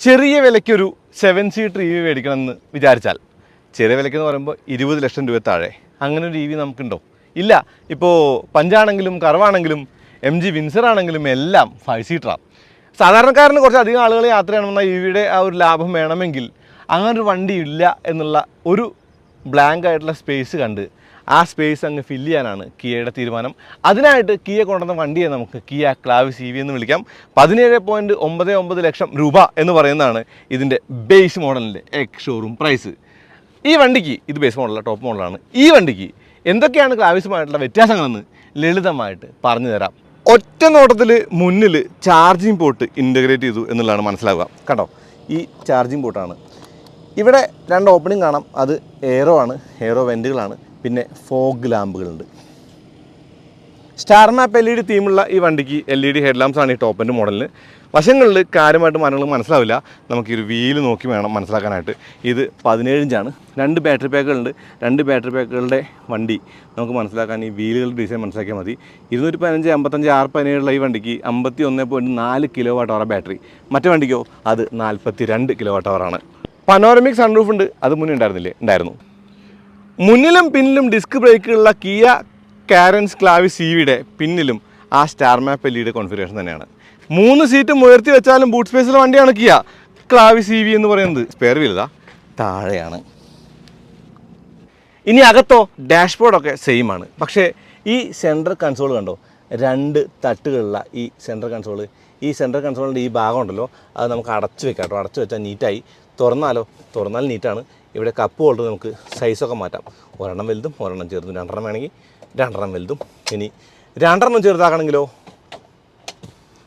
ചെറിയ വിലയ്ക്കൊരു seven seater E V മേടിക്കണമെന്ന് വിചാരിച്ചാൽ ചെറിയ വിലയ്ക്കെന്ന് പറയുമ്പോൾ ഇരുപത് ലക്ഷം രൂപ താഴെ. അങ്ങനെ ഒരു ഇ വി നമുക്കുണ്ടോ ഇല്ല ഇപ്പോൾ പഞ്ചാണെങ്കിലും കറവാണെങ്കിലും എം ജി വിൻസർ ആണെങ്കിലും എല്ലാം ഫൈവ് സീറ്ററാണ് സാധാരണക്കാരന് കുറച്ച് അധികം ആളുകൾ യാത്ര ചെയ്യണമെന്ന ഇ വിയുടെ ആ ഒരു ലാഭം വേണമെങ്കിൽ അങ്ങനൊരു വണ്ടി ഇല്ല എന്നുള്ള ഒരു ബ്ലാങ്ക് ആയിട്ടുള്ള സ്പേസ് കണ്ട് ആ സ്പേസ് അങ്ങ് ഫില്ല് ചെയ്യാനാണ് കിയയുടെ തീരുമാനം. അതിനായിട്ട് കിയ കൊണ്ടുവന്ന വണ്ടിയെ നമുക്ക് കിയ ക്ലാവ് സി വി എന്ന് വിളിക്കാം. പതിനേഴ് പോയിന്റ് ഒമ്പത് ഒമ്പത് ലക്ഷം രൂപ എന്ന് പറയുന്നതാണ് ഇതിന്റെ ബേസ് മോഡലിന്റെ എക് ഷോറൂം പ്രൈസ് ഈ വണ്ടിക്ക് ഇത് ബേസ് മോഡലല്ല ടോപ്പ് മോഡലാണ് ഈ വണ്ടിക്ക് എന്തൊക്കെയാണ് ക്ലാവിസുമായിട്ടുള്ള വ്യത്യാസങ്ങളെന്ന് ലളിതമായിട്ട് പറഞ്ഞു തരാം. ഒറ്റ നോട്ടത്തിൽ മുന്നിൽ ചാർജിങ് പോർട്ട് ഇന്റഗ്രേറ്റ് ചെയ്തു എന്നുള്ളതാണ് മനസ്സിലാവുക. കണ്ടോ? ഈ ചാർജിങ് പോർട്ടാണ് ഇവിടെ രണ്ട് ഓപ്പണിംഗ് കാണാം. അത് എയറോ ആണ്. എയറോ വെന്റുകളാണ് പിന്നെ fog ലാമ്പുകളുണ്ട് star map L E D തീമുള്ള ഈ വണ്ടിക്ക് L E D head lamps ആണ് ഈ ടോപ്പ് എന്റെ മോഡലിന് വശങ്ങളിൽ കാര്യമായിട്ട് മരങ്ങൾ മനസ്സിലാവില്ല. നമുക്ക് ഒരു വീൽ നോക്കി വേണം മനസ്സിലാക്കാനായിട്ട്. ഇത് പതിനേഴ് ഇഞ്ചാണ് രണ്ട് ബാറ്ററി പാക്കുകളുണ്ട് രണ്ട് ബാറ്ററി പാക്കുകളുടെ വണ്ടി. നമുക്ക് മനസ്സിലാക്കാൻ ഈ വീലുകളുടെ ഡിസൈൻ മനസ്സിലാക്കിയാൽ മതി. ഇരുന്നൂറ്റി പതിനഞ്ച് അമ്പത്തഞ്ച് ആറ് പതിനേഴുള്ള ഈ വണ്ടിക്ക് അമ്പത്തി ഒന്ന് പോയിന്റ് നാല് കിലോ വാട്ട് അവർ ബാറ്ററി മറ്റേ വണ്ടിക്കോ? അത് നാൽപ്പത്തി രണ്ട് കിലോ വാട്ട് അവറാണ് പനോരമിക് സൺറൂഫ് ഉണ്ട്. അത് മുന്നേ ഉണ്ടായിരുന്നില്ലേ? ഉണ്ടായിരുന്നു. മുന്നിലും പിന്നിലും ഡിസ്ക് ബ്രേക്കുള്ള കിയ കാരൻസ് ക്ലാവി സിയുടെ പിന്നിലും ആ സ്റ്റാർ മാപ്പ് എൽ ഇയുടെ കോൺഫിഗറേഷൻ തന്നെയാണ്. മൂന്ന് സീറ്റും ഉയർത്തി വെച്ചാലും ബൂട്ട് സ്പേസിലെ വണ്ടിയാണ് കിയ. ക്ലാവി സി വി എന്ന് പറയുന്നത്. സ്പെയർ വീലതാ താഴെയാണ്. ഇനി അകത്തോ ഡാഷ്ബോർഡൊക്കെ സെയിം ആണ്. പക്ഷേ ഈ സെൻട്രൽ കൺസോൾ കണ്ടോ? രണ്ട് തട്ടുകളുള്ള ഈ സെൻട്രൽ കൺസോൾ ഈ സെൻട്രൽ കൺസോളിന്റെ ഈ ഭാഗം ഉണ്ടല്ലോ. അത് നമുക്ക് അടച്ചു വെക്കാം കേട്ടോ. അടച്ചു വെച്ചാൽ നീറ്റായി തുറന്നാലോ? തുറന്നാൽ നീറ്റാണ്. ഇവിടെ കപ്പ് ഹോൾഡർ നമുക്ക് സൈസൊക്കെ മാറ്റാം. ഒരെണ്ണം വലുതും ഒരെണ്ണം ചെറുതും. രണ്ടെണ്ണം വേണമെങ്കിൽ രണ്ടെണ്ണം വലുതും. ഇനി രണ്ടെണ്ണം ചെറുതാക്കണമെങ്കിലോ?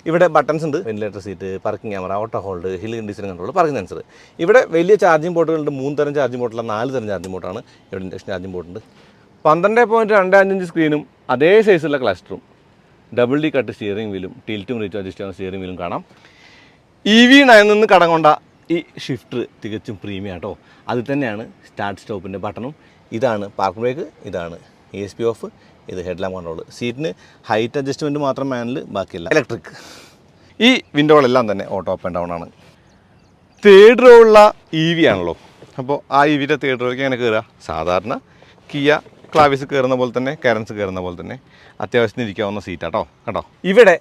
ഇവിടെ ബട്ടൺസ് ഉണ്ട്. Ventilator seat parking camera auto hold hill condition control parking sensor ഇവിടെ വലിയ ചാർജിംഗ് പോർട്ടുകളുണ്ട് മൂന്ന് തരം ചാർജിംഗ് പോർട്ടുള്ള നാല് തരം ചാർജിംഗ് പോർട്ടാണ് ഇവിടെ ഇൻഡക്ഷൻ ചാർജിംഗ് പോർട്ടുണ്ട് പന്ത്രണ്ട് പോയിന്റ് രണ്ട് അഞ്ച് സ്ക്രീനും അതേ സൈസുള്ള ക്ലസ്റ്ററും ഡബിൾ ഡി കട്ട് സ്റ്റിയറിംഗ് വീലും ടിൽറ്റും റീചാർജ് ചെയ്യുന്ന സ്റ്റിയറിംഗ് വീലും കാണാം. ഇ വി നയൻ നിന്ന് കടം കൊണ്ട ഈ ഷിഫ്റ്റർ തികച്ചും പ്രീമിയം ആട്ടോ. അതിൽ തന്നെയാണ് സ്റ്റാർട്ട് സ്റ്റോപ്പിന്റെ ബട്ടണും. ഇതാണ് പാർക്ക് ബ്രേക്ക് ഇതാണ് ഇ എസ് പി ഓഫ് ഇത് ഹെഡ്ലാം കൺട്രോൾ. സീറ്റിന് ഹൈറ്റ് അഡ്ജസ്റ്റ്മെന്റ് മാത്രം മാനിൽ ബാക്കിയില്ല. ഇലക്ട്രിക്. ഈ വിൻഡോകളെല്ലാം തന്നെ ഓട്ടോ ഓപ്പൺ ഡൗൺ ആണ്. തേർഡ് റോ ഉള്ള ഇ വി ആണല്ലോ. അപ്പോൾ ആ ഇ വിയുടെ തേർഡ് റോയ്ക്ക് എങ്ങനെ കയറുക? സാധാരണ കിയ ക്ലാവിസ് കയറുന്ന പോലെ തന്നെ കരൻസ് കയറുന്ന പോലെ തന്നെ അത്യാവശ്യത്തിന് ഇരിക്കാവുന്ന സീറ്റാട്ടോ കേട്ടോ ഇവിടെ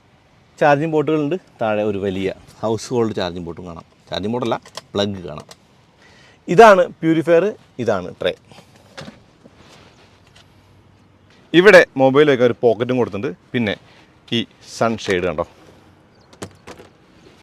ചാർജിങ് ബോട്ടുകളുണ്ട് താഴെ ഒരു വലിയ ഹൗസ് ഹോൾഡ് ചാർജിങ് ബോട്ടും കാണാം. ചാർജിങ് ബോർഡല്ല പ്ലഗ് കാണാം. ഇതാണ് പ്യൂരിഫയർ ഇതാണ് ട്രേ ഇവിടെ മൊബൈലൊക്കെ ഒരു പോക്കറ്റും കൊടുത്തിട്ടുണ്ട്. പിന്നെ ഈ സൺഷെയ്ഡ് കണ്ടോ?